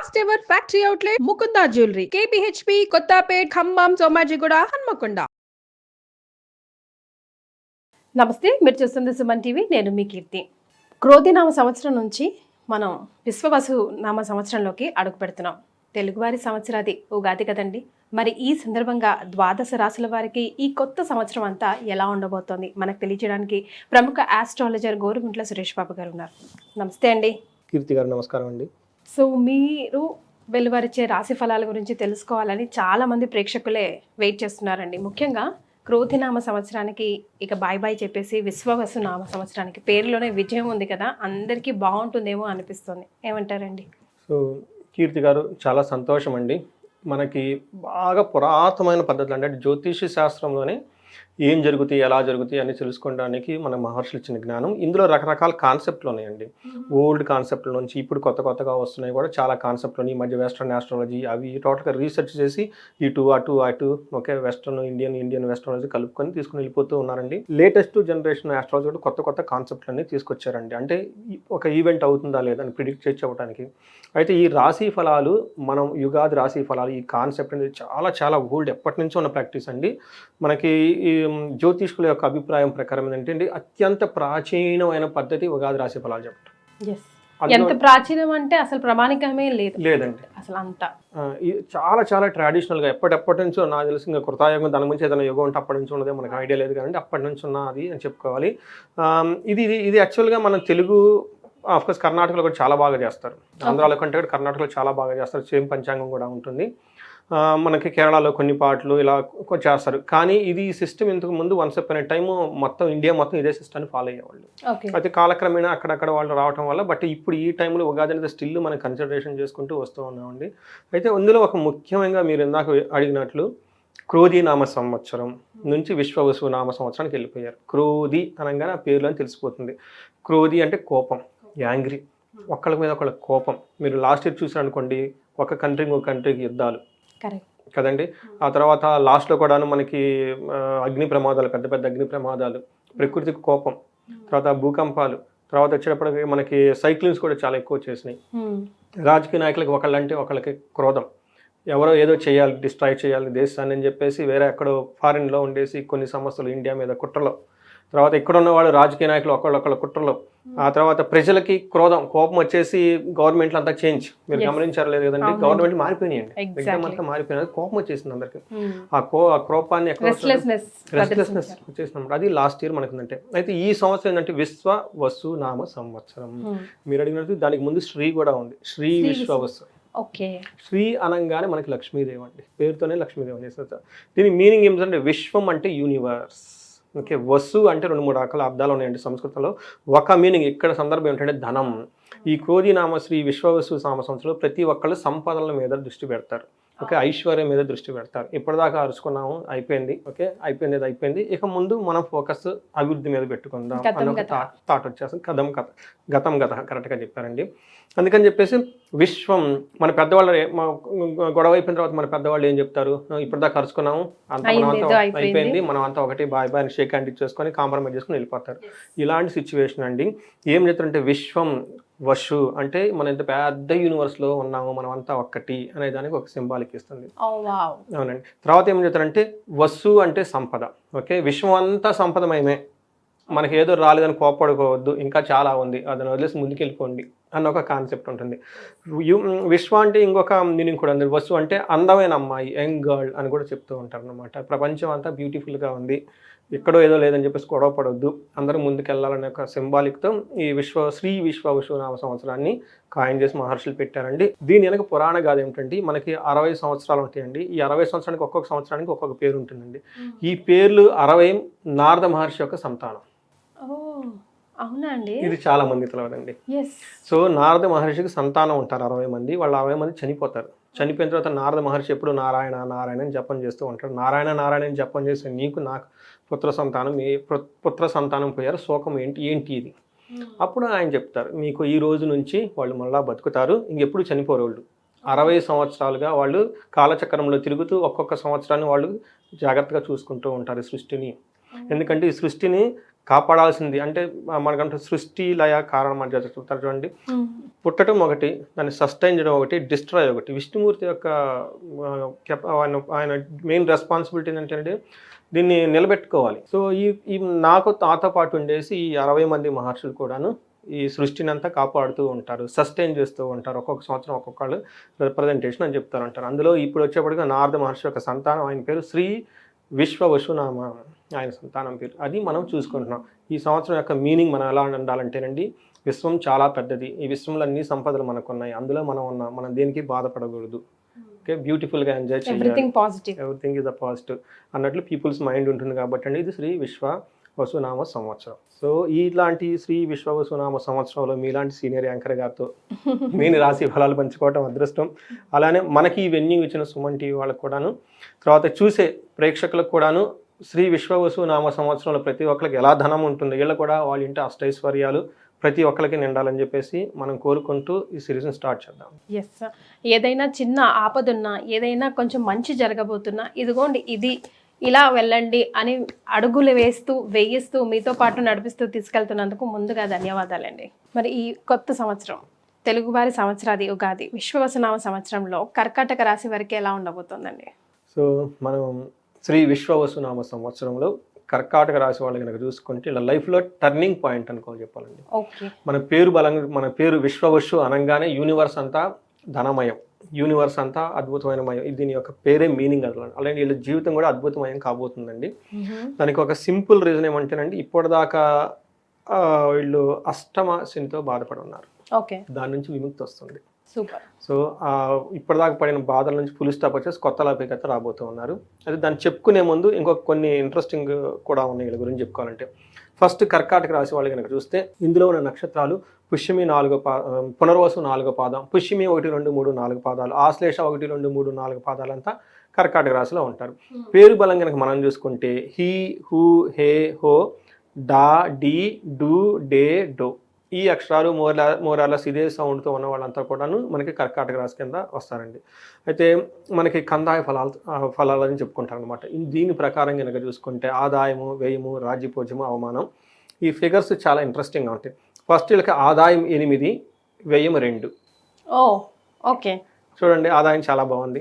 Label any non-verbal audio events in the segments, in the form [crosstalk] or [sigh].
First ever factory outlet Mukunda jewellery KPHB Kothapet Khammam Somajiguda Hanamkonda నమస్తే మీరు చూస్తుంది Suman TV. నేను మీ కీర్తి. క్రోధినామ సంవత్సరం నుంచి మనం విశ్వవసు నామ సంవత్సరంలోకి అడుగు పెడుతున్నాం. తెలుగువారి సంవత్సరాది ఉగాది కదండి. మరి ఈ సందర్భంగా ద్వాదశ రాశుల వారికి ఈ కొత్త సంవత్సరం అంతా ఎలా ఉండబోతోంది? మనకు తెలియజేయడానికి ప్రముఖ ఆస్ట్రాలజర్ గోరుగుంట్ల సురేష్ బాబు గారు ఉన్నారు. నమస్తే అండి. కీర్తి గారు నమస్కారం అండి. సో మీరు వెలువరిచే రాశి ఫలాల గురించి తెలుసుకోవాలని చాలామంది ప్రేక్షకులే వెయిట్ చేస్తున్నారండి. ముఖ్యంగా క్రోధినామ సంవత్సరానికి ఇక బాయ్ బాయ్ చెప్పేసి విశ్వవసు నామ సంవత్సరానికి పేరులోనే విజయం ఉంది కదా అందరికీ బాగుంటుందేమో అనిపిస్తుంది. ఏమంటారండి? సో కీర్తి గారు చాలా సంతోషం అండి మనకి బాగా పురాతనమైన పద్ధతులు అంటే జ్యోతిష శాస్త్రంలోనే ఏం జరుగుతాయి ఎలా జరుగుతాయి అని తెలుసుకోవడానికి మన మహర్షులు ఇచ్చిన జ్ఞానం ఇందులో రకరకాల కాన్సెప్ట్లు ఉన్నాయండి. ఓల్డ్ కాన్సెప్ట్ల నుంచి ఇప్పుడు కొత్త కొత్తగా వస్తున్నాయి కూడా చాలా కాన్సెప్ట్లు ఉన్నాయి. ఈ మధ్య వెస్ట్రన్ ఆస్ట్రాలజీ అవి టోటల్గా రీసెర్చ్ చేసి ఇటు అటు అటు ఓకే వెస్ట్రన్ ఇండియన్ ఇండియన్ వెస్ట్రాలజీ కలుపుకొని తీసుకుని వెళ్ళిపోతూ ఉన్నారండి. లేటెస్ట్ జనరేషన్ ఆస్ట్రాలజీ కూడా కొత్త కొత్త కాన్సెప్ట్లన్నీ తీసుకొచ్చారండి. అంటే ఒక ఈవెంట్ అవుతుందా లేదా అని ప్రిడిక్ట్ చేసి చెప్పడానికి. అయితే ఈ రాశి ఫలాలు మనం యుగాది రాశి ఫలాలు ఈ కాన్సెప్ట్ అనేది చాలా చాలా ఓల్డ్ ఎప్పటి నుంచో ఉన్న ప్రాక్టీస్ అండి. మనకి ఈ జ్యోతిష్కుల యొక్క అభిప్రాయం ప్రకారం ఏంటంటే అండి అత్యంత ప్రాచీనమైన పద్ధతి ఉగాది రాశి ఫలాలు చెప్పడం ఎంత ప్రాచీనం అంటే అసలు ప్రమాణికమే లేదు. లేదండి. అసలు అంతా. చాలా చాలా ట్రెడిషనల్గా ఎప్పటిప్పటి నుంచో నాకు తెలిసి ఇంకా కృతాయుగం దాని గురించి ఏదైనా యుగం ఉంటే అప్పటి నుంచి ఉన్నదే మనకు ఐడియా లేదు కానీ అప్పటి నుంచి ఉన్నది అని చెప్పుకోవాలి. ఇది ఇది యాక్చువల్గా మన తెలుగు ఆఫ్కోర్స్ కర్ణాటకలో కూడా చాలా బాగా చేస్తారు. ఆంధ్రాలో కంటే కూడా కర్ణాటకలో చాలా బాగా చేస్తారు. సేమ్ పంచాంగం కూడా ఉంటుంది. మనకి కేరళలో కొన్ని పాటలు ఇలా చేస్తారు. కానీ ఇది సిస్టమ్ ఇంతకు ముందు వన్స్ అప్ టైం మొత్తం ఇండియా మొత్తం ఇదే సిస్టమ్ని ఫాలో అయ్యేవాళ్ళు. ఓకే. అయితే కాలక్రమేణా అక్కడక్కడ వాళ్ళు రావటం వల్ల బట్ ఇప్పుడు ఈ టైంలో ఉగాది అనేది స్టిల్ మనం కన్సిడరేషన్ చేసుకుంటూ వస్తూ ఉన్నామండి. అయితే అందులో ఒక ముఖ్యంగా మీరు ఇందాక అడిగినట్లు క్రోధి నామ సంవత్సరం నుంచి విశ్వవసు నామ సంవత్సరానికి వెళ్ళిపోయారు. క్రోధి అనగానే ఆ పేరులో తెలిసిపోతుంది. క్రోధి అంటే కోపం యాంగ్రీ. ఒకళ్ళ మీద ఒకళ్ళ కోపం. మీరు లాస్ట్ ఇయర్ చూసారు అనుకోండి ఒక కంట్రీ ఇంకో కంట్రీకి యుద్ధాలు. కదండి? ఆ తర్వాత లాస్ట్లో కూడాను మనకి అగ్ని ప్రమాదాలు పెద్ద పెద్ద అగ్ని ప్రమాదాలు ప్రకృతికి కోపం తర్వాత భూకంపాలు తర్వాత వచ్చేటప్పటికి మనకి సైక్లిన్స్ కూడా చాలా ఎక్కువ వచ్చేసినాయి. రాజకీయ నాయకులకి ఒకళ్ళంటే ఒకళ్ళకి క్రోధం. ఎవరో ఏదో చేయాలి డిస్ట్రాయ్ చేయాలి దేశాన్ని అని చెప్పేసి వేరే ఎక్కడో ఫారిన్లో ఉండేసి కొన్ని సమస్యలు ఇండియా మీద కుట్రలో. తర్వాత ఇక్కడ ఉన్న వాళ్ళు రాజకీయ నాయకులు ఒకళ్ళొకళ్ళ కుట్రలో. ఆ తర్వాత ప్రజలకి క్రోధం కోపం వచ్చేసి గవర్నమెంట్లు అంతా చేంజ్. మీరు. గమనించారు లేదు కదండి. గవర్నమెంట్ మారిపోయినాయండి. ఎగ్జామ్ అంతా కోపం వచ్చేసింది అందరికి. ఆ కో ఆ కోపాన్ని రెస్ట్లెస్నెస్ వచ్చేసినప్పుడు అది లాస్ట్ ఇయర్ మనకు ఉందంటే అయితే ఈ సంవత్సరం ఏంటంటే విశ్వ వసు నామ సంవత్సరం. మీరు అడిగినట్టు దానికి ముందు శ్రీ కూడా ఉంది. శ్రీ విశ్వ వసు. ఓకే. శ్రీ అనగానే మనకి లక్ష్మీదేవి అండి. పేరుతోనే లక్ష్మీదేవి అని చేస్తారు. దీని మీనింగ్ ఏమిటంటే విశ్వం అంటే యూనివర్స్ ఓకే వసు అంటే రెండు మూడు రకాల అర్థాలు ఉన్నాయండి సంస్కృతంలో. ఒక మీనింగ్ ఇక్కడ సందర్భం ఏంటంటే ధనం. ఈ క్రోధి నామ శ్రీ విశ్వవసు నామ సంవత్సరంలో ప్రతి ఒక్కళ్ళు సంపదల మీద దృష్టి పెడతారు. ఓకే ఐశ్వర్యం మీద దృష్టి పెడతారు. ఇప్పటిదాకా అరుచుకున్నాము అయిపోయింది. ఓకే అయిపోయింది అది అయిపోయింది. ఇక ముందు మనం ఫోకస్ అభివృద్ధి మీద పెట్టుకుందాం అన్న ఒక థాట్ వచ్చేస్తుంది. కథం కథ గతం గత కరెక్ట్గా చెప్పారండి. అందుకని చెప్పేసి విశ్వం మన పెద్దవాళ్ళు గొడవ అయిపోయిన తర్వాత మన పెద్దవాళ్ళు ఏం చెప్తారు? ఇప్పటిదాకా అరుచుకున్నాము అంత అయిపోయింది. మనం అంతా ఒకటి బాయ్ బాయ్ షేక్ హ్యాండ్ ఇచ్చేసుకొని కాంప్రమైజ్ చేసుకుని వెళ్ళిపోతారు. ఇలాంటి సిచ్యువేషన్ అండి. ఏం చెప్తారంటే విశ్వం వషు అంటే మన ఇంత పెద్ద యూనివర్స్లో ఉన్నాము మనం అంతా ఒక్కటి అనే దానికి ఒక సింబాలిక్ ఇస్తుంది అవునండి. తర్వాత ఏం చెప్తారంటే వస్సు అంటే సంపద. ఓకే? విశ్వం అంతా సంపదమయమే. మనకి ఏదో రాలేదని కోపడుకోవద్దు ఇంకా చాలా ఉంది. అదని వదిలేసి ముందుకెళ్ళిపోండి. అన్న ఒక కాన్సెప్ట్ ఉంటుంది విశ్వ అంటే ఇంకొక మీనింగ్ కూడా ఉంది. వసు అంటే అందమైన అమ్మాయి యంగ్ గర్ల్ అని కూడా చెప్తూ ఉంటారు అనమాట ప్రపంచం అంతా బ్యూటిఫుల్గా ఉంది. ఎక్కడో ఏదో లేదని చెప్పేసి గొడవ పడొద్దు. అందరూ ముందుకెళ్ళాలనే ఒక సింబాలిక్తో ఈ విశ్వ శ్రీ విశ్వ విశ్వనామ సంవత్సరాన్ని కాయిన్ చేసి మహర్షులు పెట్టారండి. దీని వెనక పురాణ గాథ ఏమిటంటే మనకి అరవై సంవత్సరాలు ఉంటాయండి. ఈ అరవై సంవత్సరానికి ఒక్కొక్క సంవత్సరానికి ఒక్కొక్క పేరు ఉంటుందండి. ఈ పేర్లు అరవై నారద మహర్షి యొక్క సంతానం. అవునా అండి? ఇది చాలా మంది తెలియదండి ఎస్ సో నారద మహర్షికి సంతానం ఉంటారు అరవై మంది. వాళ్ళ అరవై మంది చనిపోతారు. చనిపోయిన తర్వాత నారద మహర్షి ఎప్పుడు నారాయణ నారాయణ అని జపం చేస్తూ ఉంటాడు. నారాయణ నారాయణ అని జపం చేస్తే నీకు నాకు పుత్ర సంతానం ఏ పుత్ర సంతానం పోయారు. శోకం ఏంటి ఏంటి ఇది? అప్పుడు ఆయన చెప్తారు. మీకు ఈ రోజు నుంచి వాళ్ళు మళ్ళా బతుకుతారు. ఇంకెప్పుడు చనిపోరు వాళ్ళు. అరవై సంవత్సరాలుగా వాళ్ళు కాలచక్రంలో తిరుగుతూ ఒక్కొక్క సంవత్సరాన్ని వాళ్ళు జాగ్రత్తగా చూసుకుంటూ ఉంటారు సృష్టిని. ఎందుకంటే ఈ సృష్టిని కాపాడాల్సింది. అంటే మనకంటే సృష్టి లయ కారణం అని చెప్తారు చూడండి. పుట్టడం ఒకటి దాన్ని సస్టైన్ చేయడం ఒకటి డిస్ట్రాయ్ ఒకటి. విష్ణుమూర్తి యొక్క ఆయన ఆయన మెయిన్ రెస్పాన్సిబిలిటీ ఏంటంటే దీన్ని నిలబెట్టుకోవాలి. సో ఈ ఈ నాకు నాతో పాటు ఉండేసి ఈ అరవై మంది మహర్షులు కూడాను ఈ సృష్టిని అంతా కాపాడుతూ ఉంటారు సస్టైన్ చేస్తూ ఉంటారు. ఒక్కొక్క సంవత్సరం ఒక్కొక్కళ్ళు రిప్రజెంటేషన్ అని చెప్తారు అంటారు అందులో ఇప్పుడు వచ్చేప్పటికి నారద మహర్షి యొక్క సంతానం ఆయన పేరు శ్రీ విశ్వ వసునామ ఆయన సంతానం పేరు. అది మనం చూసుకుంటున్నాం. ఈ సంవత్సరం యొక్క మీనింగ్ మనం ఎలా ఉండాలంటేనండి విశ్వం చాలా పెద్దది. ఈ విశ్వంలో అన్ని సంపదలు మనకు ఉన్నాయి అందులో మనం ఉన్నాం. మనం దేనికి బాధపడకూడదు. ఓకే? బ్యూటిఫుల్గా ఎంజాయ్ చేయాలి. Everything positive everything is a positive అన్నట్లు పీపుల్స్ మైండ్ ఉంటుంది కాబట్టి అండి ఇది శ్రీ విశ్వ వసునామ సంవత్సరం. సో ఇలాంటి శ్రీ విశ్వ వసునామ సంవత్సరంలో మీలాంటి సీనియర్ యాంకర్ గారితో [laughs] మీని రాశి ఫలాలు పంచుకోవటం అదృష్టం. అలానే మనకి ఈ వెన్యూ ఇచ్చిన సుమన్ టీవీ వాళ్ళకు కూడాను తర్వాత చూసే ప్రేక్షకులకు కూడాను శ్రీ విశ్వవసు నామ సంవత్సరంలో ప్రతి ఒక్కరికి ఎలా ధనం ఉంటుంది వీళ్ళు కూడా వాళ్ళ ఇంటి అష్టైశ్వర్యాలు ప్రతి ఒక్కరికి నిండాలని చెప్పేసి మనం కోరుకుంటూ ఈ సిరీస్ని స్టార్ట్ చేద్దాం. ఎస్ ఏదైనా చిన్న ఆపదున్నా ఏదైనా కొంచెం మంచి జరగబోతున్నా ఇదిగోండి ఇది ఇలా వెళ్ళండి అని అడుగులు వేస్తూ వేయిస్తూ మీతో పాటు నడిపిస్తూ తీసుకెళ్తున్నందుకు ముందుగా ధన్యవాదాలండి. మరి ఈ కొత్త సంవత్సరం తెలుగువారి సంవత్సరాది ఉగాది విశ్వవసనామ సంవత్సరంలో కర్కాటక రాశి వారికి ఎలా ఉండబోతోందండి? సో మనం శ్రీ విశ్వవసునామ సంవత్సరంలో కర్కాటక రాశి వాళ్ళు కనుక చూసుకుంటే ఇలా లైఫ్లో టర్నింగ్ పాయింట్ అనుకో చెప్పాలండి. మన పేరు బలంగా మన పేరు విశ్వవస్సు అనగానే యూనివర్స్ అంతా ధనమయం. యూనివర్స్ అంతా అద్భుతమైన మయం. దీని యొక్క పేరే మీనింగ్ అట్లా అలాగే వీళ్ళ జీవితం కూడా అద్భుతమయం కాబోతుందండి. దానికి ఒక సింపుల్ రీజన్ ఏమంటేనండి ఇప్పటిదాకా వీళ్ళు అష్టమ శనితో బాధపడి ఉన్నారు. ఓకే. దాని నుంచి విముక్తి వస్తుంది. సూపర్. సో ఇప్పటిదాకా పడిన బాధల నుంచి ఫుల్ స్టాప్ వచ్చేసి కొత్త లాభికత రాబోతూ ఉన్నారు. అయితే దాన్ని చెప్పుకునే ముందు ఇంకొక కొన్ని ఇంట్రెస్టింగ్ కూడా ఉన్నాయి వీళ్ళ గురించి చెప్పుకోవాలంటే. ఫస్ట్ కర్కాటక రాశి వాళ్ళు కనుక చూస్తే ఇందులో ఉన్న నక్షత్రాలు పుష్యమి నాలుగో పా పునర్వసు నాలుగో పాదం పుష్యమి ఒకటి రెండు మూడు నాలుగు పాదాలు ఆశ్లేష ఒకటి రెండు మూడు నాలుగు పాదాలంతా కర్కాటక రాశిలో ఉంటారు. పేరు బలం కనుక మనం చూసుకుంటే హీ హూ హే హో డా డి డు డే డో. ఈ అక్షరాలు మోరా మోరాలస్ ఇదే సౌండ్తో ఉన్న వాళ్ళంతా కూడాను మనకి కర్కాటక రాశి కింద వస్తారండి. అయితే మనకి కందాయ ఫలాలు ఫలాలని చెప్పుకుంటారు అనమాట దీని ప్రకారం కనుక చూసుకుంటే ఆదాయము వ్యయము రాజ్యపూజ్యము అవమానం ఈ ఫిగర్స్ చాలా ఇంట్రెస్టింగ్గా ఉంటాయి. ఫస్ట్ వీళ్ళకి ఆదాయం ఎనిమిది వ్యయం రెండు. Oh okay. చూడండి ఆదాయం చాలా బాగుంది.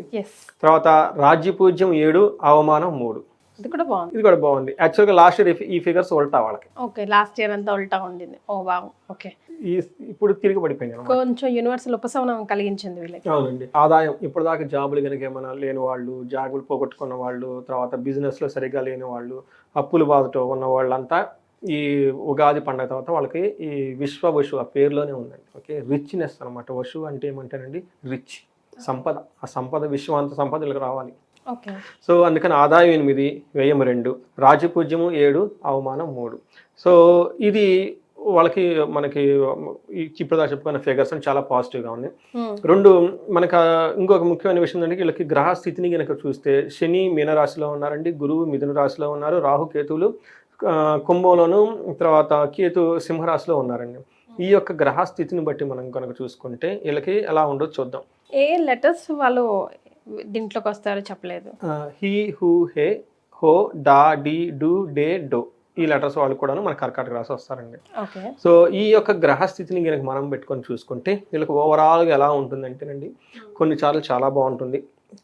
తర్వాత రాజ్యపూజ్యం ఏడు అవమానం మూడు. ఇది కూడా బాగుంది. ఇది కూడా బాగుంది. యాక్చువల్గా లాస్ట్ ఇయర్ ఈ ఫిగర్స్ ఉల్టా వాళ్ళకి. ఓకే లాస్ట్ ఇయర్ అంతా ఉల్టా ఉండింది. ఓ బాగు ఓకే. ఈ ఇప్పుడు తిరిగి పడిపోయింది అన్నమాట. కొంచెం యూనివర్సల్ ఉపశమనం కలిగించింది వీళ్ళకి. అవునండి. ఆదాయం ఇప్పటిదాకా జాబులు కనుక ఏమైనా లేని వాళ్ళు జాబులు పోగొట్టుకున్న వాళ్ళు తర్వాత బిజినెస్లో సరిగ్గా లేని వాళ్ళు అప్పులు బాధతో ఉన్న వాళ్ళంతా ఈ ఉగాది పండగ తర్వాత వాళ్ళకి ఈ విశ్వ వశు ఆ పేరులోనే ఉందండి. ఓకే రిచ్నెస్ అనమాట వశు అంటే ఏమంటారండి? రిచ్ సంపద. ఆ సంపద విశ్వం అంత సంపద వీళ్ళకి రావాలి. సో అందుకని ఆదాయం ఎనిమిది వ్యయం రెండు రాజపూజ్యము ఏడు అవమానం మూడు. సో ఇది వాళ్ళకి మనకి ఈ ఇప్పుడు చెప్పుకున్న ఫిగర్స్ అని చాలా పాజిటివ్గా ఉంది. రెండు మనకు ఇంకొక ముఖ్యమైన విషయం ఏంటంటే వీళ్ళకి గ్రహ స్థితిని కనుక చూస్తే శని మీనరాశిలో ఉన్నారండి గురువు మిథున రాశిలో ఉన్నారు రాహు కేతువులు కుంభంలోను తర్వాత కేతు సింహరాశిలో ఉన్నారండి. ఈ యొక్క గ్రహ స్థితిని బట్టి మనం కనుక చూసుకుంటే వీళ్ళకి ఎలా ఉండో చూద్దాం. ఏ లెటర్స్ వాళ్ళు దీంట్లోకి వస్తారో చెప్పలేదు హీ హూ హే హో డా డి డు డే డో ఈ లెటర్స్ వాళ్ళు కూడా మన కర్కాటక రాసి వస్తారండి. సో ఈ యొక్క గ్రహ స్థితిని కనుక మనం పెట్టుకొని చూసుకుంటే వీళ్ళకి ఓవరాల్గా ఎలా ఉంటుందంటేనండి కొన్నిసార్లు చాలా బాగుంటుంది.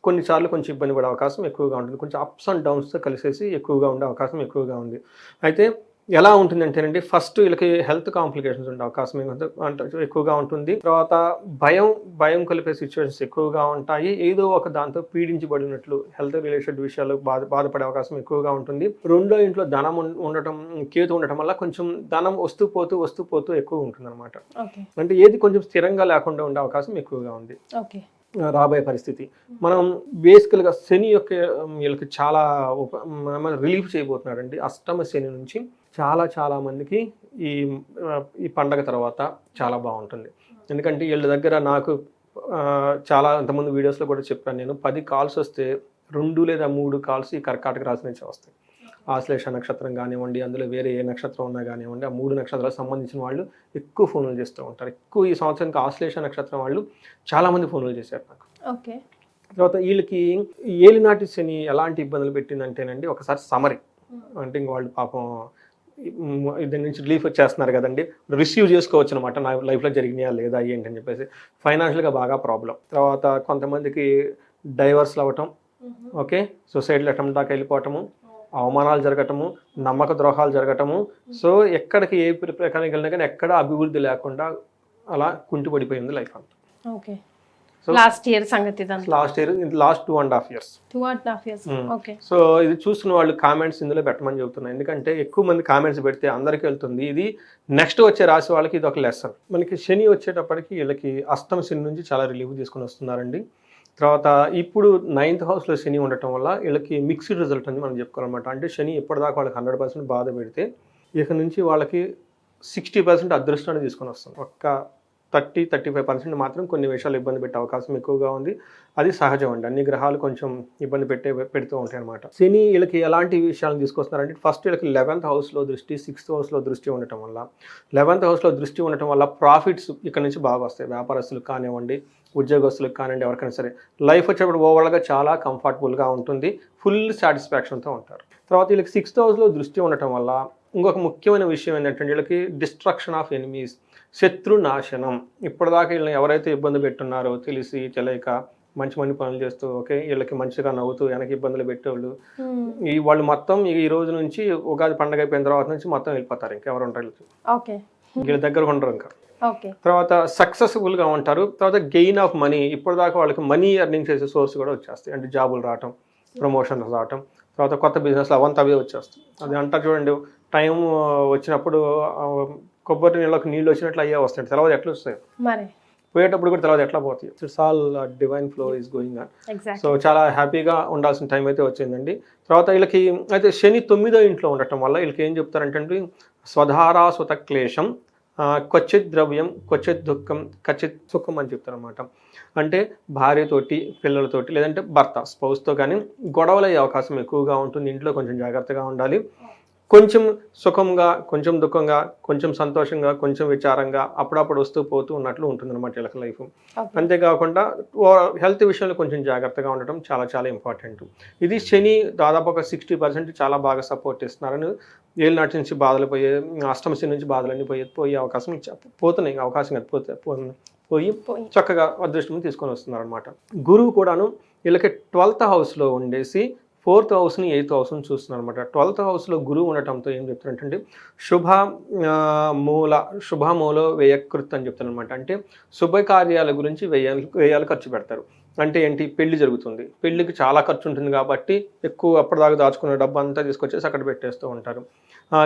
కొన్నిసార్లు కొంచెం ఇబ్బంది పడే అవకాశం ఎక్కువగా ఉంటుంది. కొంచెం అప్స్ అండ్ డౌన్స్తో కలిసేసి ఎక్కువగా ఉండే అవకాశం ఎక్కువగా ఉంది. అయితే ఎలా ఉంటుందంటేనండి ఫస్ట్ వీళ్ళకి హెల్త్ కాంప్లికేషన్స్ ఉండే అవకాశం అంటే ఎక్కువగా ఉంటుంది. తర్వాత భయం భయం కలిపే సిచ్యువేషన్స్ ఎక్కువగా ఉంటాయి. ఏదో ఒక దాంతో పీడించబడినట్లు హెల్త్ రిలేటెడ్ విషయాలు బాధ బాధపడే అవకాశం ఎక్కువగా ఉంటుంది. రెండో ఇంట్లో ధనం ఉండటం కేతు ఉండటం వల్ల కొంచెం ధనం వస్తూ పోతూ వస్తూ పోతూ ఎక్కువ ఉంటుంది అనమాట అంటే ఏది కొంచెం స్థిరంగా లేకుండా ఉండే అవకాశం ఎక్కువగా ఉంది. రాబోయే పరిస్థితి. మనం బేసికల్గా శని యొక్క వీళ్ళకి చాలా రిలీఫ్ చేయబోతున్నాడండి అష్టమ శని నుంచి చాలా చాలా మందికి ఈ ఈ పండగ తర్వాత చాలా బాగుంటుంది. ఎందుకంటే వీళ్ళ దగ్గర నాకు చాలా అంతకుముందు వీడియోస్లో కూడా చెప్పాను నేను. పది కాల్స్ వస్తే రెండు లేదా మూడు కాల్స్ ఈ కర్కాటక రాశి నుంచి వస్తాయి. ఆశ్లేష నక్షత్రం కానివ్వండి అందులో వేరే ఏ నక్షత్రం ఉన్నా కానివ్వండి ఆ మూడు నక్షత్రాలకు సంబంధించిన వాళ్ళు ఎక్కువ ఫోన్లు చేస్తూ ఉంటారు. ఎక్కువ ఈ సంవత్సరానికి ఆశ్లేష నక్షత్రం వాళ్ళు చాలామంది ఫోన్లు చేశారు నాకు. ఓకే. తర్వాత వీళ్ళకి ఏలినాటి శని ఎలాంటి ఇబ్బందులు పెట్టిందంటేనండి ఒకసారి సమరి అంటే ఇంక వాళ్ళు పాపం దీని నుంచి రిలీఫ్ వచ్చేస్తున్నారు కదండి. రిసీవ్ చేసుకోవచ్చు అనమాట నా లైఫ్లో జరిగినాయా లేదా ఏంటని చెప్పేసి. ఫైనాన్షియల్గా బాగా ప్రాబ్లం. తర్వాత కొంతమందికి డైవర్స్లు అవ్వటం ఓకే? సొసైటీలో అటెంప్ట్ దాకా వెళ్ళిపోవటము అవమానాలు జరగటము నమ్మక ద్రోహాలు జరగటము. సో ఎక్కడికి ఏ ప్రకారం వెళ్ళినా కానీ ఎక్కడ అభివృద్ధి లేకుండా అలా కుంటిపడిపోయింది లైఫ్ అంతా. ఓకే. లాస్ట్ ఇయర్ సంగతి last year last two and half years two and half years Hmm. Okay so ఇది చూస్తున్న వాళ్ళు కామెంట్స్ ఇందులో పెట్టమని చెబుతున్నాను ఎందుకంటే ఎక్కువ మంది కామెంట్స్ పెడితే అందరికీ వెళ్తుంది. ఇది నెక్స్ట్ వచ్చే రాశి వాళ్ళకి ఇది ఒక లెసన్ మనకి శని వచ్చేటప్పటికి వీళ్ళకి అష్టమ శని నుంచి చాలా రిలీఫ్ తీసుకుని వస్తున్నారండి. తర్వాత ఇప్పుడు నైన్త్ హౌస్లో శని ఉండటం వల్ల వీళ్ళకి మిక్స్డ్ రిజల్ట్ అని మనం చెప్పుకోవాలన్నమాట. అంటే శని ఇప్పటిదాకా వాళ్ళకి హండ్రెడ్ పర్సెంట్ బాధ పెడితే ఇక నుంచి వాళ్ళకి సిక్స్టీ పర్సెంట్ అదృష్టాన్ని తీసుకొని వస్తుంది. ఒక్క థర్టీ థర్టీ ఫైవ్ పర్సెంట్ మాత్రం కొన్ని విషయాలు ఇబ్బంది పెట్టే అవకాశం ఎక్కువగా ఉంది. అది సహజం అండి. అన్ని గ్రహాలు కొంచెం ఇబ్బంది పెట్టే పెడుతూ ఉంటాయి అనమాట శని వీళ్ళకి ఎలాంటి విషయాలను తీసుకొస్తున్నారంటే ఫస్ట్ వీళ్ళకి లెవెన్త్ హౌస్లో దృష్టి సిక్స్త్ హౌస్లో దృష్టి ఉండటం వల్ల. లెవెన్త్ హౌస్లో దృష్టి ఉండటం వల్ల ప్రాఫిట్స్ ఇక్కడ నుంచి బాగా వస్తాయి. వ్యాపారస్తులకు కానివ్వండి ఉద్యోగస్తులకు కానివ్వండి ఎవరికైనా సరే. లైఫ్ వచ్చేప్పుడు ఓవరాల్గా చాలా కంఫర్టబుల్గా ఉంటుంది. ఫుల్ సాటిస్ఫాక్షన్తో ఉంటారు. తర్వాత వీళ్ళకి సిక్స్త్ హౌస్లో దృష్టి ఉండటం వల్ల ఇంకొక ముఖ్యమైన విషయం ఏంటంటే వీళ్ళకి డిస్ట్రక్షన్ ఆఫ్ ఎనిమీస్ శత్రు నాశనం. ఇప్పటిదాకా వీళ్ళని ఎవరైతే ఇబ్బంది పెట్టున్నారో తెలిసి తెలియక మంచి మంచి పనులు చేస్తూ ఓకే వీళ్ళకి మంచిగా నవ్వుతూ వెనక ఇబ్బందులు పెట్టేవాళ్ళు. ఈ వాళ్ళు మొత్తం ఈ- రోజు నుంచి ఉగాది పండగ అయిపోయిన తర్వాత నుంచి మొత్తం వెళ్ళిపోతారు ఇంకా ఎవరు ఉంటారు వీళ్ళు. ఓకే. వీళ్ళ దగ్గర ఉండరు ఇంకా. తర్వాత సక్సెస్ఫుల్గా ఉంటారు. తర్వాత గెయిన్ ఆఫ్ మనీ ఇప్పటిదాకా వాళ్ళకి మనీ ఎర్నింగ్ చేసే సోర్స్ కూడా వచ్చేస్తాయి. అంటే జాబులు రావటం ప్రమోషన్స్ రావటం. తర్వాత కొత్త బిజినెస్ అవంతా అవే వచ్చేస్తాయి. అది అంటారు చూడండి టైం వచ్చినప్పుడు కొబ్బరి నీళ్ళకి నీళ్ళు వచ్చినట్లు అయ్యే వస్తాయి తర్వాత ఎట్లా వస్తాయి? మరి. పోయేటప్పుడు కూడా తర్వాత ఎట్లా పోతాయి? It's all divine flow is going on so చాలా హ్యాపీగా ఉండాల్సిన టైం అయితే వచ్చిందండి. తర్వాత వీళ్ళకి అయితే శని తొమ్మిదో ఇంట్లో ఉండటం వల్ల వీళ్ళకి ఏం చెప్తారంటే స్వధారా స్వత క్లేశం క్వచిత్ ద్రవ్యం క్వచిత్ దుఃఖం క్వచిత్ సుఖం అని చెప్తారనమాట అంటే భార్యతోటి పిల్లలతోటి లేదంటే భర్త స్పౌస్తో కానీ గొడవలు అయ్యే అవకాశం ఎక్కువగా ఉంటుంది. ఇంట్లో కొంచెం జాగ్రత్తగా ఉండాలి. కొంచెం సుఖంగా కొంచెం దుఃఖంగా కొంచెం సంతోషంగా కొంచెం విచారంగా అప్పుడప్పుడు వస్తూ పోతూ ఉన్నట్లు ఉంటుందన్నమాట వీళ్ళకి లైఫ్. అంతేకాకుండా హెల్త్ విషయంలో కొంచెం జాగ్రత్తగా ఉండటం చాలా చాలా ఇంపార్టెంట్. ఇది శని దాదాపు ఒక సిక్స్టీ పర్సెంట్ చాలా బాగా సపోర్ట్ ఇస్తున్నారని ఏళ్ళ నాటి నుంచి బాధలు పోయే అష్టమ శని నుంచి బాధలన్నీ పోయే పోయే అవకాశం పోతున్నాయి అవకాశం పోతే పోయి చక్కగా అదృష్టం తీసుకొని వస్తున్నారు అనమాట గురువు కూడాను వీళ్ళకి ట్వెల్త్ హౌస్లో ఉండేసి ఫోర్త్ హౌస్ని ఎయిత్ హౌస్ని చూస్తున్నారు అనమాట ట్వెల్త్ హౌస్లో గురువు ఉండటంతో ఏం చెప్తారంటే శుభ మూల శుభమూల వ్యయకృత్ అని చెప్తారు అనమాట అంటే శుభకార్యాల గురించి వ్యయాలు వ్యయాలు ఖర్చు పెడతారు. అంటే ఏంటి? పెళ్ళి జరుగుతుంది. పెళ్ళికి చాలా ఖర్చు ఉంటుంది కాబట్టి ఎక్కువ అప్పటిదాకా దాచుకున్న డబ్బు అంతా తీసుకొచ్చేసి అక్కడ పెట్టేస్తూ ఉంటారు.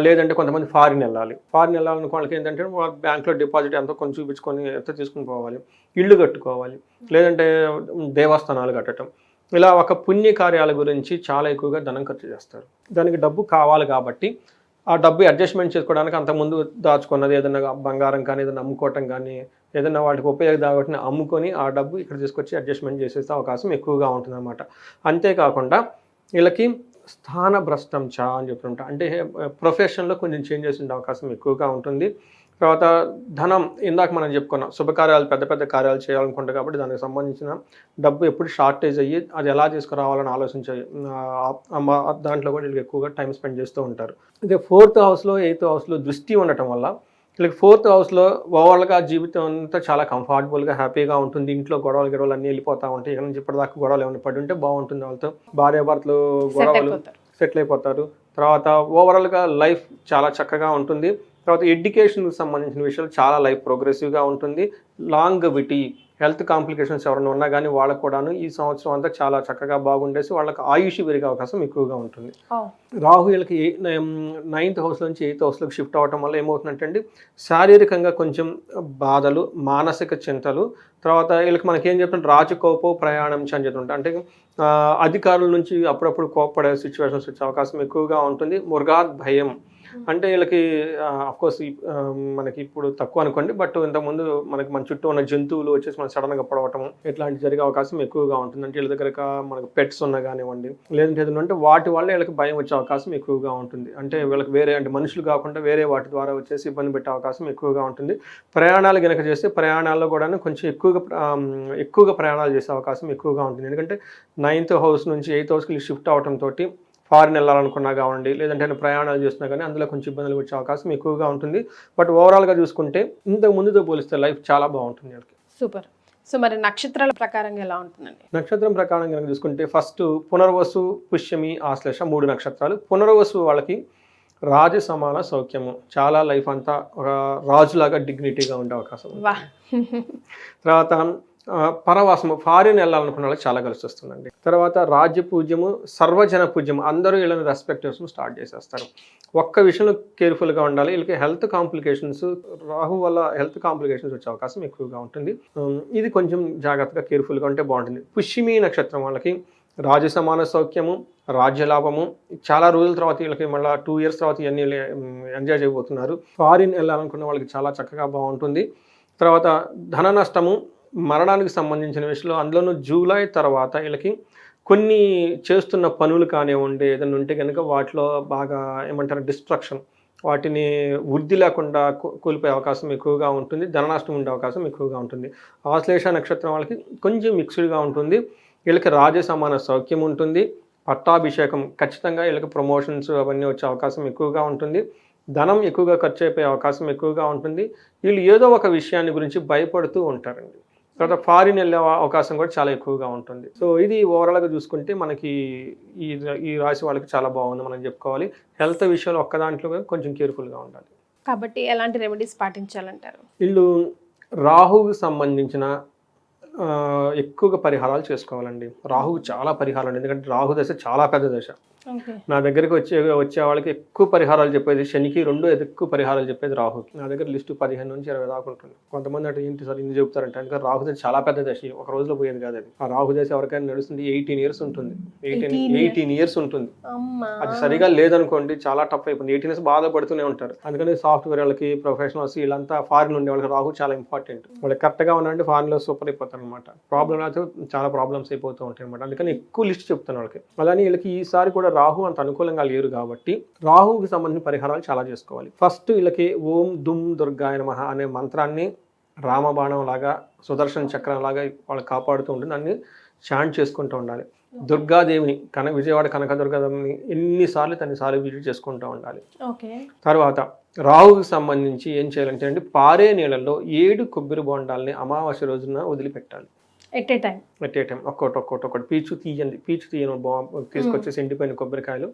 లేదంటే కొంతమంది ఫారిన్ వెళ్ళాలి. ఫారిన్ వెళ్ళాలనుకో వాళ్ళకి ఏంటంటే వాళ్ళ బ్యాంక్లో డిపాజిట్ ఎంతో కొంచెం చూపించుకొని ఎంత తీసుకుని పోవాలి. ఇల్లు కట్టుకోవాలి. లేదంటే దేవస్థానాలు కట్టడం ఇలా ఒక పుణ్య కార్యాల గురించి చాలా ఎక్కువగా ధనం ఖర్చు చేస్తారు. దానికి డబ్బు కావాలి కాబట్టి ఆ డబ్బు అడ్జస్ట్మెంట్ చేసుకోవడానికి అంతకుముందు దాచుకున్నది ఏదైనా బంగారం కానీ ఏదైనా అమ్ముకోవటం కానీ ఏదైనా వాటికి ఉపయోగపడిన అమ్ముకొని ఆ డబ్బు ఇక్కడ తీసుకొచ్చి అడ్జస్ట్మెంట్ చేసేసే అవకాశం ఎక్కువగా ఉంటుందన్నమాట. అంతేకాకుండా వీళ్ళకి స్థాన భ్రష్టం చా అని చెప్తుంటా అంటే ప్రొఫెషన్లో కొంచెం చేంజెస్ ఉండే అవకాశం ఎక్కువగా ఉంటుంది. తర్వాత ధనం ఇందాక మనం చెప్పుకున్నాం. శుభకార్యాలు పెద్ద పెద్ద కార్యాలు చేయాలనుకుంటాం కాబట్టి దానికి సంబంధించిన డబ్బు ఎప్పుడు షార్టేజ్ అయ్యి అది ఎలా తీసుకురావాలని ఆలోచించే దాంట్లో కూడా వీళ్ళకి ఎక్కువగా టైం స్పెండ్ చేస్తూ ఉంటారు. ఇదే ఫోర్త్ హౌస్లో ఎయిత్ హౌస్లో దృష్టి ఉండటం వల్ల వీళ్ళకి ఫోర్త్ హౌస్లో ఓవరాల్గా జీవితం అంతా చాలా కంఫర్టబుల్గా హ్యాపీగా ఉంటుంది. ఇంట్లో గొడవలు గొడవలు అన్నీ వెళ్ళిపోతూ ఉంటాయి. ఇక్కడ నుంచి ఇప్పటిదాకా గొడవలు ఏమైనా పడి ఉంటే బాగుంటుంది వాళ్ళతో. భార్యాభర్తలు గొడవలు సెటిల్ అయిపోతారు. తర్వాత ఓవరాల్గా లైఫ్ చాలా చక్కగా ఉంటుంది. తర్వాత ఎడ్యుకేషన్కి సంబంధించిన విషయాలు చాలా లైఫ్ ప్రోగ్రెసివ్గా ఉంటుంది. లాంగ్ విటీ హెల్త్ కాంప్లికేషన్స్ ఎవరైనా ఉన్నా కానీ వాళ్ళకు కూడాను ఈ సంవత్సరం అంతా చాలా చక్కగా బాగుండేసి వాళ్ళకి ఆయుష్ పెరిగే అవకాశం ఎక్కువగా ఉంటుంది. రాహు వీళ్ళకి నైన్త్ హౌస్ నుంచి ఎయిత్ హౌస్లోకి షిఫ్ట్ అవ్వటం వల్ల ఏమవుతుందంటే అండి శారీరకంగా కొంచెం బాధలు మానసిక చింతలు తర్వాత వీళ్ళకి మనకి ఏం చెప్తుంటే రాజకోపో ప్రయాణం అని చెప్తుంటే అంటే అధికారుల నుంచి అప్పుడప్పుడు కోపపడే సిచ్యువేషన్స్ వచ్చే అవకాశం ఎక్కువగా ఉంటుంది. మురుగాత్ భయం Hmm. అంటే వీళ్ళకి కోర్స్ మనకి ఇప్పుడు తక్కువ అనుకోండి బట్ ఇంతకుముందు మనకి మన చుట్టూ ఉన్న జంతువులు వచ్చేసి మన సడన్గా పడవటం ఇట్లాంటి జరిగే అవకాశం ఎక్కువగా ఉంటుంది అంటే వీళ్ళ దగ్గర మనకు పెట్స్ ఉన్నా కానివ్వండి లేదంటే ఏదంటే వాటి వల్ల వీళ్ళకి భయం వచ్చే అవకాశం ఎక్కువగా ఉంటుంది. అంటే వీళ్ళకి వేరే అంటే మనుషులు కాకుండా వేరే వాటి ద్వారా వచ్చేసి ఇబ్బంది పెట్టే అవకాశం ఎక్కువగా ఉంటుంది. ప్రయాణాలు గనక చేస్తే ప్రయాణాల్లో కూడా కొంచెం ఎక్కువగా ఎక్కువగా ప్రయాణాలు చేసే అవకాశం ఎక్కువగా ఉంటుంది. ఎందుకంటే నైన్త్ హౌస్ నుంచి ఎయిత్ హౌస్కి షిఫ్ట్ అవటంతో ఫారిన్ వెళ్ళాలనుకున్నా కావండి లేదంటే ప్రయాణాలు చేస్తున్నా కానీ అందులో కొంచెం ఇబ్బందులు వచ్చే అవకాశం ఎక్కువగా ఉంటుంది. బట్ ఓవరాల్గా చూసుకుంటే ఇంతకు ముందుతో పోలిస్తే లైఫ్ చాలా బాగుంటుంది వాళ్ళకి. సూపర్. సో మరి నక్షత్రాల ప్రకారంగా ఎలా ఉంటుందండి? నక్షత్రం ప్రకారం కనుక చూసుకుంటే ఫస్ట్ పునర్వసు పుష్యమి ఆశ్లేష మూడు నక్షత్రాలు. పునర్వసు వాళ్ళకి రాజ సమాన సౌఖ్యము. చాలా లైఫ్ అంతా ఒక రాజులాగా డిగ్నిటీగా ఉండే అవకాశం తర్వాత పరవాసము ఫారిన్ వెళ్ళాలనుకున్న వాళ్ళకి చాలా కలిసి వస్తుందండి. తర్వాత రాజ్య పూజ్యము సర్వజన పూజ్యము అందరూ వీళ్ళని రెస్పెక్ట్ చేసి స్టార్ట్ చేసేస్తారు. ఒక్క విషయంలో కేర్ఫుల్గా ఉండాలి. వీళ్ళకి హెల్త్ కాంప్లికేషన్స్ రాహు వల్ల హెల్త్ కాంప్లికేషన్స్ వచ్చే అవకాశం ఎక్కువగా ఉంటుంది. ఇది కొంచెం జాగ్రత్తగా కేర్ఫుల్గా ఉంటే బాగుంటుంది. పుష్యమి నక్షత్రం వాళ్ళకి రాజ సమాన సౌఖ్యము రాజ్యలాభము చాలా రోజుల తర్వాత వీళ్ళకి మళ్ళీ టూ ఇయర్స్ తర్వాత ఇవన్నీ ఎంజాయ్ చేయబోతున్నారు. ఫారిన్ వెళ్ళాలనుకున్న వాళ్ళకి చాలా చక్కగా బాగుంటుంది. తర్వాత ధన నష్టము మరణానికి సంబంధించిన విషయంలో అందులోనూ జూలై తర్వాత వీళ్ళకి కొన్ని చేస్తున్న పనులు కానివ్వండి ఏదైనా ఉంటే కనుక వాటిలో బాగా ఏమంటారు డిస్ట్రక్షన్ వాటిని వృద్ధి లేకుండా కోల్పోయే అవకాశం ఎక్కువగా ఉంటుంది ధననాష్టం ఉండే అవకాశం ఎక్కువగా ఉంటుంది. ఆశ్లేష నక్షత్రం వాళ్ళకి కొంచెం మిక్స్డ్గా ఉంటుంది. వీళ్ళకి రాజ సమాన సౌఖ్యం ఉంటుంది. పట్టాభిషేకం ఖచ్చితంగా వీళ్ళకి ప్రమోషన్స్ అవన్నీ వచ్చే అవకాశం ఎక్కువగా ఉంటుంది. ధనం ఎక్కువగా ఖర్చు అయిపోయే అవకాశం ఎక్కువగా ఉంటుంది. వీళ్ళు ఏదో ఒక విషయాన్ని గురించి భయపడుతూ ఉంటారండి. తర్వాత ఫారిన్ వెళ్ళే అవకాశం కూడా చాలా ఎక్కువగా ఉంటుంది. సో ఇది ఓవరాల్గా చూసుకుంటే మనకి ఈ ఈ రాశి వాళ్ళకి చాలా బాగుంది మనం చెప్పుకోవాలి. హెల్త్ విషయంలో ఒక్క దాంట్లో కొంచెం కేర్ఫుల్గా ఉండాలి. కాబట్టి ఎలాంటి రెమెడీస్ పాటించాలంటారు? వీళ్ళు రాహువుకి సంబంధించిన ఎక్కువగా పరిహారాలు చేసుకోవాలండి. రాహువు చాలా పరిహారాలు ఎందుకంటే రాహు దశ చాలా పెద్ద దశ. నా దగ్గరికి వచ్చే వచ్చే వాళ్ళకి ఎక్కువ పరిహారాలు చెప్పేది శనికి రెండు ఎక్కువ పరిహారాలు చెప్పేది రాహుకి నా దగ్గర లిస్టు పదిహేను నుంచి ఇరవై దాకా ఉంటుంది. కొంతమంది అంటే ఏంటి సార్ ఇన్ని చెప్తారంటే అందుకని రాహు దశ చాలా పెద్ద దశ. ఒక రోజులో పోయేది కాదు అది. ఆ రాహు దశ ఎవరికైనా నడుస్తుంది ఎయిటీన్ ఇయర్స్ ఉంటుంది. ఎయిటీన్ 18 ఎయిటీన్ ఇయర్స్ ఉంటుంది. అది సరిగా లేదనుకోండి చాలా టఫ్ అయిపోయింది ఎయిటీన్ ఇయర్స్ బాధపడుతూనే ఉంటారు. అందుకని సాఫ్ట్వేర్ వాళ్ళకి ప్రొఫెషనల్స్ వీళ్ళంతా ఫారిన్ ఉండే వాళ్ళకి రాహు చాలా ఇంపార్టెంట్. వాళ్ళకి కరెక్ట్గా ఉన్నారంటే ఫారిన్లో సూపర్ అయిపోతారు అనమాట ప్రాబ్లం అయితే చాలా ప్రాబ్లమ్స్ అయిపోతూ ఉంటాయి అనమాట అందుకని ఎక్కువ లిస్ట్ చెప్తాను వాళ్ళకి. అలానే వీళ్ళకి ఈసారి కూడా రాహు అంత అనుకూలంగా లేరు కాబట్టి రాహుకి సంబంధించిన పరిహారాలు చాలా చేసుకోవాలి. ఫస్ట్ వీళ్ళకి ఓం దుమ్ దుర్గాయ నమః అనే మంత్రాన్ని రామబాణం లాగా సుదర్శన చక్రం లాగా వాళ్ళు కాపాడుతూ ఉంటుంది దాన్ని చాంట్ చేసుకుంటూ ఉండాలి. దుర్గాదేవిని కన విజయవాడ కనకదుర్గాదేవిని ఎన్నిసార్లు తన్నిసార్లు విజిట్ చేసుకుంటూ ఉండాలి. ఓకే. తర్వాత రాహుకి సంబంధించి ఏం చేయాలంటే అండి పారే నీళ్ళల్లో ఏడు కొబ్బరి బొండాలని అమావాస్య రోజున వదిలిపెట్టాలి. At a time at a time ఒక్కొక్కటి ఒక్కొక్కటి ఒకటి పీచు తీయండి. పీచు తీయని. బా తీసుకొచ్చేసి ఎండిపోయిన కొబ్బరికాయలు.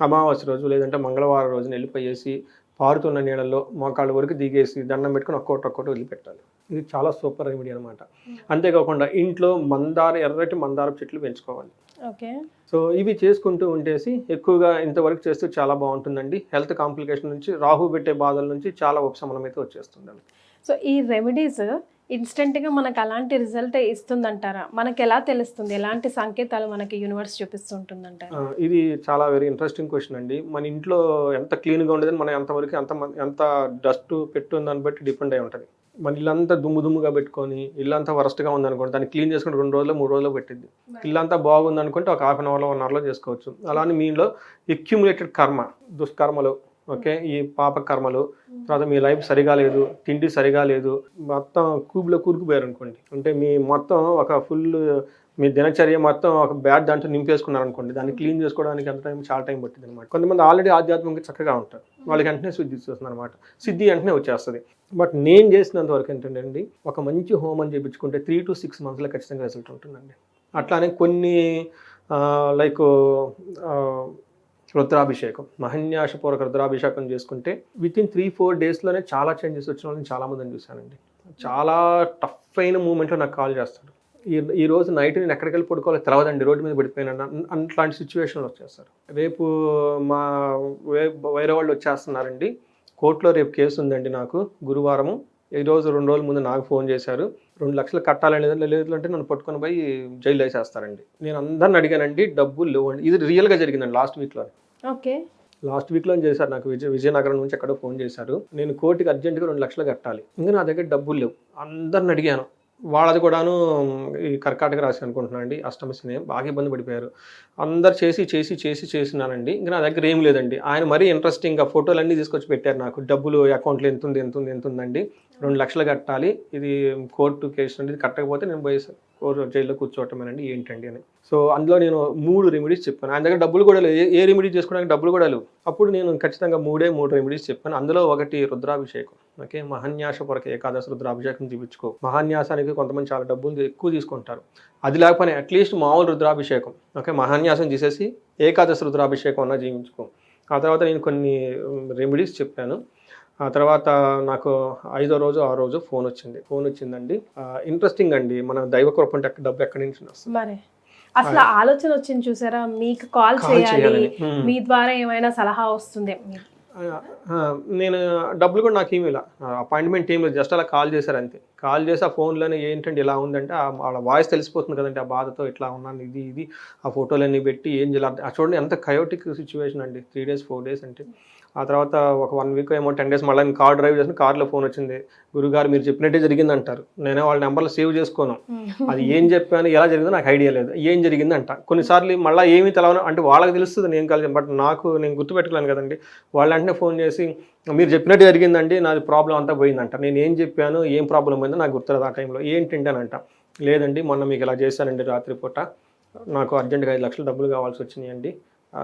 అమావాస్య రోజు లేదంటే మంగళవారం రోజున వెళ్ళిపోయేసి పారుతున్న నీళ్ళల్లో మోకాళ్ళ వరకు దిగేసి దండం పెట్టుకొని ఒక్కొక్కటి ఒక్కొక్కటి వదిలిపెట్టాలి. ఇది చాలా సూపర్ రెమెడీ అనమాట అంతేకాకుండా ఇంట్లో మందార ఎర్రటి మందార చెట్లు పెంచుకోవాలి. ఓకే. సో ఇవి చేసుకుంటూ ఉండేసి ఎక్కువగా ఇంతవరకు చేస్తూ చాలా బాగుంటుందండి. హెల్త్ కాంప్లికేషన్ నుంచి రాహు పెట్టే బాధల నుంచి చాలా ఉపశమనం అయితే వచ్చేస్తుంది సో ఈ రెమెడీస్ ఇన్స్టెంట్గా మనకు అలాంటి రిజల్ట్ ఇస్తుందంటారా? మనకి ఎలా తెలుస్తుంది? ఎలాంటి సంకేతాలు మనకి యూనివర్స్ చూపిస్తుంటుందంటారా? ఆ, ఇది చాలా వెరీ ఇంట్రెస్టింగ్ క్వశ్చన్ అండి. మన ఇంట్లో ఎంత క్లీన్గా ఉండేదని మనం ఎంతవరకు ఎంత ఎంత డస్ట్ పెట్టు దాన్ని బట్టి డిపెండ్ అయి ఉంటుంది. మన ఇల్లంతా దుమ్ము దుమ్ముగా పెట్టుకొని ఇల్లంతా వరస్ట్గా ఉందనుకోండి దాన్ని క్లీన్ చేసుకుని రెండు రోజులు మూడు రోజులు పెట్టింది ఇల్లంతా బాగుంది అనుకుంటే ఒక హాఫ్ అన్ అవర్లో వన్ అవర్లో చేసుకోవచ్చు. అలానే మీలో ఎక్యుములేటెడ్ కర్మ దుష్కర్మలు ఓకే? ఈ పాప కర్మలు తర్వాత మీ లైఫ్ సరిగా లేదు తిండి సరిగా లేదు మొత్తం కూబులో కూరుకుపోయారు అనుకోండి అంటే మీ మొత్తం ఒక ఫుల్ మీ దినచర్య మొత్తం ఒక బ్యాడ్ దాంట్లో నింపేసుకున్నారు అనుకోండి దాన్ని క్లీన్ చేసుకోవడానికి ఎంత టైం చాలా టైం పట్టింది అనమాట కొంతమంది ఆల్రెడీ ఆధ్యాత్మికంగా చక్కగా ఉంటారు. వాళ్ళకి వెంటనే శుద్ధి ఇస్తుంది అనమాట సిద్ధి వెంటనే వచ్చేస్తుంది. బట్ నేను చేసినంత వరకు ఏంటంటే ఒక మంచి హోమం చేయించుకుంటే త్రీ టు సిక్స్ మంత్స్లో ఖచ్చితంగా రిజల్ట్ ఉంటుందండి. అట్లానే కొన్ని లైక్ రుద్రాభిషేకం. మహన్యాసపూర్వక రుద్రాభిషేకం చేసుకుంటే విత్ ఇన్ త్రీ ఫోర్ డేస్లోనే చాలా చేంజెస్ వచ్చిన వాళ్ళని చాలామందిని చూశానండి. చాలా టఫ్ అయిన మూమెంట్లో నాకు కాల్ చేస్తాడు ఈ ఈ రోజు నైట్ నేను ఎక్కడికి వెళ్ళి పడుకోవాలో తెలవదండి రోడ్డు మీద పడిపోయినా అట్లాంటి సిచ్యువేషన్లు వచ్చేస్తారు. రేపు మా వేరే వాళ్ళు వచ్చేస్తున్నారండి. కోర్టులో రేపు కేసు ఉందండి నాకు గురువారము. ఈ రోజు రెండు రోజుల ముందు నాకు ఫోన్ చేశారు. రెండు లక్షలు కట్టాలని లేదంటే లేదు అంటే నన్ను పట్టుకొని పోయి జైలు వేసేస్తారండి. నేను అందరిని అడిగానండి డబ్బులు లేవండి. ఇది రియల్గా జరిగిందండి లాస్ట్ వీక్లో ఓకే. లాస్ట్ వీక్లో చేశారు? నాకు విజయ విజయనగరం నుంచి ఎక్కడో ఫోన్ చేశారు. నేను కోర్టుకి అర్జెంటుగా రెండు లక్షలు కట్టాలి. ఇంకా నా దగ్గర డబ్బులు లేవు. అందరిని అడిగాను. వాళ్ళది కూడాను ఈ కర్కాటక రాశి అనుకుంటున్నాను అండి. అష్టమశని బాగా ఇబ్బంది పడిపోయారు. అందరు చేసి చేసి చేసి చేసినానండి. ఇంకా నా దగ్గర ఏం లేదండి. ఆయన మరీ ఇంట్రెస్టింగ్గా ఫోటోలు అన్నీ తీసుకొచ్చి పెట్టారు నాకు. డబ్బులు అకౌంట్లో ఎంత ఉంది ఎంత ఉంది ఎంత ఉందండి రెండు లక్షలు కట్టాలి. ఇది కోర్టు కేసు అండి. ఇది కట్టకపోతే నేను పోయేసాను జైల్లో కూర్చోవటమేనండి ఏంటండి అని. సో అందులో నేను మూడు రెమెడీస్ చెప్పాను. ఆయన దగ్గర డబ్బులు కూడా లేవు. ఏ- రెమెడీ చేసుకోవడానికి డబ్బులు కూడా లేవు. అప్పుడు నేను ఖచ్చితంగా మూడే మూడు రెమెడీస్ చెప్పాను. అందులో ఒకటి రుద్రాభిషేకం. ఓకే? మహాన్యాస కొరకు ఏకాదశి రుద్రాభిషేకం చూపించుకో. మహాన్యాసానికి కొంతమంది చాలా డబ్బులు ఎక్కువ తీసుకుంటారు. అది లేకపోయినా అట్లీస్ట్ మామూలు రుద్రాభిషేకం. ఓకే? మహాన్యాసం చేసేసి ఏకాదశి రుద్రాభిషేకం అన్న జీవించుకో ఆ తర్వాత నేను కొన్ని రెమెడీస్ చెప్పాను. ఆ తర్వాత నాకు ఐదో రోజు ఆ రోజు ఫోన్ వచ్చింది. ఫోన్ వచ్చిందండి. ఇంట్రెస్టింగ్ అండి. మన దైవ కృప అంటే డబ్బు ఎక్కడి నుంచి వస్తుంది? మరి అసలు ఆలోచన వచ్చింది చూసారా? మీకు కాల్ చేయాలి. మీ ద్వారా ఏమైనా సలహా వస్తుంది నేను డబ్బులు కూడా నాకు ఏమి ఇలా అపాయింట్మెంట్ ఏం లేదు. జస్ట్ అలా కాల్ చేశారు అంతే. కాల్ చేసి ఆ ఫోన్లోనే ఏంటంటే ఇలా ఉందంటే ఆ వాళ్ళ వాయిస్ తెలిసిపోతుంది కదండి ఆ బాధతో ఇట్లా ఉన్నాను ఇది ఇది ఆ ఫోటోలన్నీ పెట్టి ఏం చేయాలి? ఆ చూడండి ఎంత కయోటిక్ సిచ్యువేషన్ అండి. త్రీ డేస్ ఫోర్ డేస్ అంటే. ఆ తర్వాత ఒక వన్ వీక్ ఏమో టెన్ డేస్ మళ్ళీ కార్ డ్రైవ్ చేసిన కార్లో ఫోన్ వచ్చింది. గురుగారు మీరు చెప్పినట్టే జరిగింది అంటారు నేనే వాళ్ళ నెంబర్లు సేవ్ చేసుకోను. అది ఏం చెప్పాను ఎలా జరిగిందో నాకు ఐడియా లేదు. ఏం జరిగింది అంట కొన్నిసార్లు మళ్ళీ ఏమీ తెలవను అంటే వాళ్ళకి తెలుస్తుంది నేను కలిసి బట్ నాకు నేను గుర్తుపెట్టుకోలేను కదండి. వాళ్ళు వెంటనే ఫోన్ చేసి మీరు చెప్పినట్టు జరిగిందండి నాది ప్రాబ్లం అంతా పోయిందంట. నేను ఏం చెప్పాను ఏం ప్రాబ్లం పోయిందో నాకు గుర్తులేదు ఆ టైంలో ఏంటంటే అంట లేదండి మొన్న మీకు ఇలా చేశానండి రాత్రిపూట. నాకు అర్జెంటుగా ఐదు లక్షలు డబ్బులు కావాల్సి వచ్చినాయండి.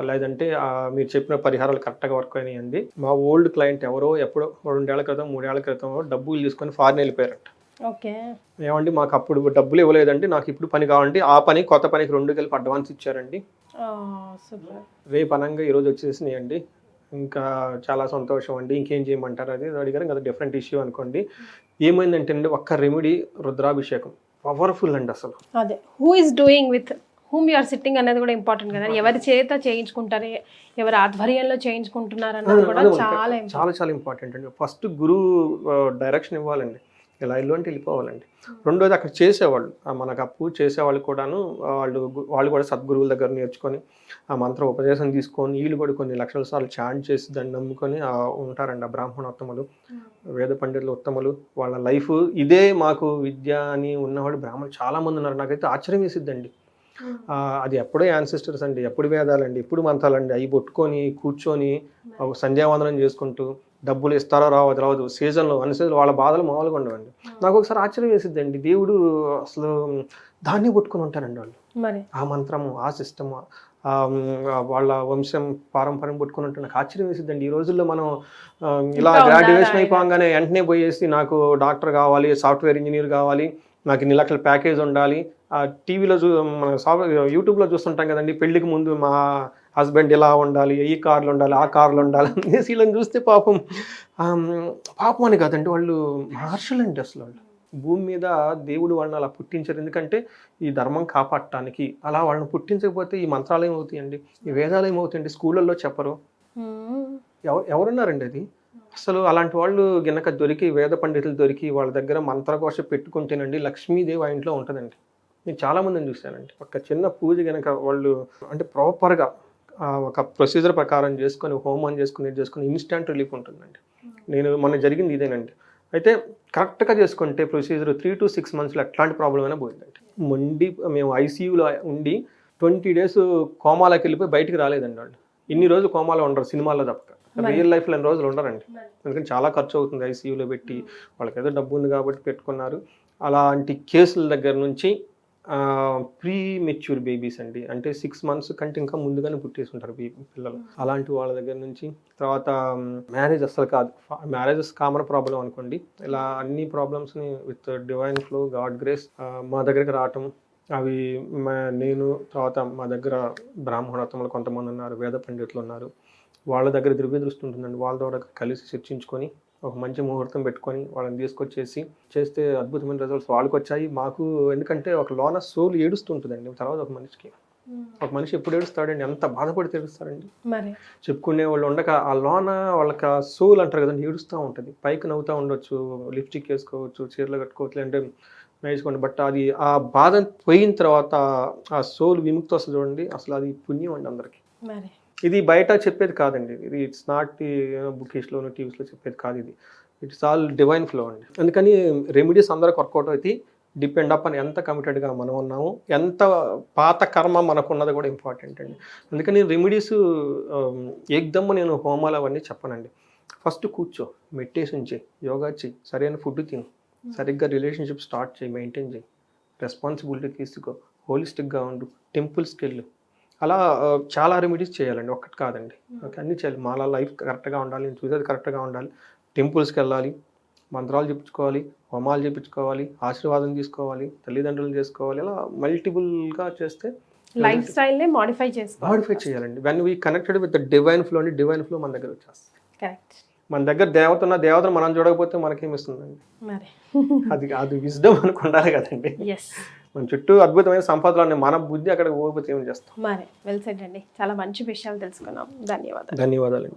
లేదంటే మీరు చెప్పిన పరిహారాలు కరెక్ట్గా వర్క్ అయినాయండి. మా ఓల్డ్ క్లయింట్ ఎవరో ఎప్పుడో రెండేళ్ళ క్రితం మూడేళ్ళ క్రితం డబ్బులు తీసుకొని ఫారిన్ వెళ్ళిపోయారంట. ఓకే. ఏమండి మాకు అప్పుడు డబ్బులు ఇవ్వలేదండి నాకు ఇప్పుడు పని కావాలండి ఆ పని కొత్త పనికి రెండు కలిపి అడ్వాన్స్ ఇచ్చారండి. రేపు అనంగా ఈరోజు వచ్చేసినాయండి. ఇంకా చాలా సంతోషం అండి ఇంకేం చేయమంటారు? అది అడిగారు. కదా డిఫరెంట్ ఇష్యూ అనుకోండి. ఏమైందంటే అండి ఒక్క రెమెడీ రుద్రాభిషేకం. పవర్ఫుల్ అండి అసలు. అదే. Who is doing with whom you are sitting అనేది కూడా ఇంపార్టెంట్ కదా. ఎవరి చేత చేయించుకుంటారు? ఎవరి ఆధ్వర్యంలో చేయించుకుంటున్నారు అన్నది కూడా చాలా. చాలా చాలా ఇంపార్టెంట్ అండి. ఫస్ట్ గురువు డైరెక్షన్ ఇవ్వాలండి. ఇలా ఇల్లు అంటే వెళ్ళిపోవాలండి. రెండోది అక్కడ చేసేవాళ్ళు. మనకు ఆ పూజ చేసేవాళ్ళు కూడాను వాళ్ళు వాళ్ళు కూడా సద్గురువుల దగ్గర నేర్చుకొని ఆ మంత్ర ఉపదేశం తీసుకొని వీళ్ళు కూడా కొన్ని లక్షల సార్లు చాంట్ చేసి దాన్ని నమ్ముకొని ఉంటారండి ఆ బ్రాహ్మణోత్తములు వేద పండితులు ఉత్తములు. వాళ్ళ లైఫ్ ఇదే మాకు విద్య అని ఉన్నవాళ్ళు బ్రాహ్మణులు చాలా మంది ఉన్నారు. నాకైతే ఆశ్చర్యం వేసిద్దండి. అది ఎప్పుడో యాన్సిస్టర్స్ అండి. ఎప్పుడు వేదాలండి ఎప్పుడు మంత్రాలండి. అవి పట్టుకొని కూర్చొని సంధ్యావందనం చేసుకుంటూ డబ్బులు ఇస్తారో రావో తెలియదు సీజన్లో అన్ని సీజన్లో వాళ్ళ బాధలు మామూలుగా ఉండవండి. నాకు ఒకసారి ఆశ్చర్యం వేసిద్దండి. దేవుడు అసలు దాన్ని పట్టుకొని ఉంటారండి వాళ్ళు. ఆ మంత్రము ఆ సిస్టము వాళ్ళ వంశం పారంపర్యం పట్టుకుని ఉంటే నాకు ఆశ్చర్యం వేసిద్దండి. ఈ రోజుల్లో మనం ఇలా గ్రాడ్యుయేషన్ అయిపోగానే వెంటనే పోయేసి నాకు డాక్టర్ కావాలి సాఫ్ట్వేర్ ఇంజనీర్ కావాలి నాకు ఇన్ని లక్షల ప్యాకేజ్ ఉండాలి. ఆ టీవీలో చూ మన యూట్యూబ్లో చూస్తుంటాం కదండి. పెళ్ళికి ముందు మా హస్బెండ్ ఇలా ఉండాలి ఈ కార్లు ఉండాలి ఆ కార్లు ఉండాలి అనేసి వీళ్ళని చూస్తే పాపం పాపం అని కాదండి వాళ్ళు మహర్షులు అండి అసలు వాళ్ళు. భూమి మీద దేవుడు వాళ్ళని అలా పుట్టించారు. ఎందుకంటే ఈ ధర్మం కాపాడటానికి అలా వాళ్ళని పుట్టించకపోతే ఈ మంత్రాలు ఏమవుతాయండి? ఈ వేదాలు ఏమవుతాయండి? స్కూళ్ళల్లో చెప్పరు. Hmm. ఎవ ఎవరున్నారండి అది? అసలు అలాంటి వాళ్ళు గినక దొరికి వేద పండితులు దొరికి వాళ్ళ దగ్గర మంత్రకోశ పెట్టుకుంటేనండి లక్ష్మీదేవి ఆ ఇంట్లో ఉంటుందండి. నేను చాలా మందిని చూశానండి. ఒక చిన్న పూజ గనక వాళ్ళు అంటే ప్రాపర్గా ఒక ప్రొసీజర్ ప్రకారం చేసుకొని హోమం చేసుకుని ఇది చేసుకుని ఇన్స్టంట్ రిలీఫ్ ఉంటుందండి. నేను మొన్న జరిగింది ఇదేనండి. అయితే కరెక్ట్గా చేసుకుంటే ప్రొసీజర్ త్రీ టు సిక్స్ మంత్స్లో ఎట్లాంటి ప్రాబ్లం అయినా పోయిందండి. మొండి మేము ఐసీయూలో ఉండి ట్వంటీ డేస్ కోమాలోకి వెళ్ళిపోయి బయటికి రాలేదండి వాళ్ళు. ఇన్ని రోజులు కోమాలో ఉండరు సినిమాల్లో తప్పక. రియల్ లైఫ్లో ఎన్ని రోజులు ఉండరండి. ఎందుకంటే చాలా ఖర్చు అవుతుంది ఐసీయూలో పెట్టి. వాళ్ళకి ఏదో డబ్బు ఉంది కాబట్టి పెట్టుకున్నారు. అలాంటి కేసుల దగ్గర నుంచి ప్రీ మెచ్యూర్ బేబీస్ అండి. అంటే సిక్స్ మంత్స్ కంటే ఇంకా ముందుగానే పుట్టేసి ఉంటారు పిల్లలు. అలాంటి వాళ్ళ దగ్గర నుంచి తర్వాత మ్యారేజ్ అస్సలు కాదు. మ్యారేజెస్ కామన్ ప్రాబ్లం అనుకోండి. ఇలా అన్ని ప్రాబ్లమ్స్ని with divine flow God grace మా దగ్గరికి రావటం అవి మా- నేను తర్వాత మా దగ్గర బ్రాహ్మణోత్తములు కొంతమంది ఉన్నారు వేద పండితులు ఉన్నారు. వాళ్ళ దగ్గర దివ్య దృష్టి ఉంటుందండి. వాళ్ళ ద్వారా కలిసి చర్చించుకొని ఒక మంచి ముహూర్తం పెట్టుకొని వాళ్ళని తీసుకొచ్చేసి చేస్తే అద్భుతమైన రిజల్ట్స్ వాళ్ళకి వచ్చాయి మాకు ఎందుకంటే ఒక లోన సోల్ ఏడుస్తుంటుందండి. తర్వాత ఒక మనిషికి. ఒక మనిషి ఎప్పుడు ఏడుస్తాడండి? ఎంత బాధపడి ఏడుస్తాడండి మరి? చెప్పుకునే వాళ్ళు ఉండక ఆ లోన వాళ్ళకి ఆ సోల్ అంటారు కదండి ఏడుస్తూ ఉంటుంది. పైకి నవ్వుతూ ఉండొచ్చు లిప్స్టిక్ వేసుకోవచ్చు చీరలు కట్టుకోవచ్చు అంటే వేసుకోండి బట్ అది ఆ బాధ పోయిన తర్వాత ఆ సోల్ విముక్తి వస్తుంది చూడండి. అసలు అది పుణ్యం అండి అందరికీ. మరి? ఇది బయట చెప్పేది కాదండి. ఇది ఇట్స్ నాట్ ది బుకిష్లోను టీవీస్లో చెప్పేది కాదు ఇది. ఇట్స్ ఆల్ డివైన్ ఫ్లో అండి. అందుకని రెమెడీస్ అందరికి వర్కౌట్ అవుతాయి. డిపెండ్ అప్ అని ఎంత కమిటెడ్గా మనం ఉన్నాము ఎంత పాత కర్మ మనకు ఉన్నది కూడా ఇంపార్టెంట్ అండి. అందుకని రెమెడీస్ ఏకదమ్ము నేను హోమాలు అవన్నీ చెప్పనండి. ఫస్ట్ కూర్చో మెడిటేషన్ చేయి యోగా చేయి సరైన ఫుడ్ తిను. సరిగ్గా రిలేషన్షిప్ స్టార్ట్ చేయి మెయింటైన్ చేయి. రెస్పాన్సిబిలిటీ తీసుకో హోలిస్టిక్గా ఉండు టెంపుల్స్కి వెళ్ళు అలా చాలా రెమెడీస్ చేయాలండి. ఒక్కటి కాదండి. ఓకే అన్నీ చేయాలి. మాలా లైఫ్ కరెక్ట్గా ఉండాలి. నేను చూసేది కరెక్ట్గా ఉండాలి. టెంపుల్స్కి వెళ్ళాలి. మంత్రాలు చెప్పించుకోవాలి. హోమాలు చెప్పించుకోవాలి. ఆశీర్వాదం తీసుకోవాలి. తల్లిదండ్రులు చేసుకోవాలి. ఇలా మల్టిపుల్గా చేస్తే లైఫ్ స్టైల్నే మాడిఫై చేసుకోవాలి మాడిఫై చేయాలండి. When we connected with the divine flow అండి డివైన్ ఫ్లో మన దగ్గర వచ్చేస్తుంది. కరెక్ట్ మన దగ్గర దేవత ఉన్న దేవతను మనం చూడకపోతే మనకేమిస్తుందండి మరి. అది అది విజ్డమ్ ఉండాలి కదండి. మన చుట్టూ అద్భుతమైన సంపదలు ఉన్నాయి. మన బుద్ధి అక్కడ ఏం చేస్తాం? మరి వెల్ అండి. చాలా మంచి విషయాలు తెలుసుకున్నాం. ధన్యవాదాలు. ధన్యవాదాలండి.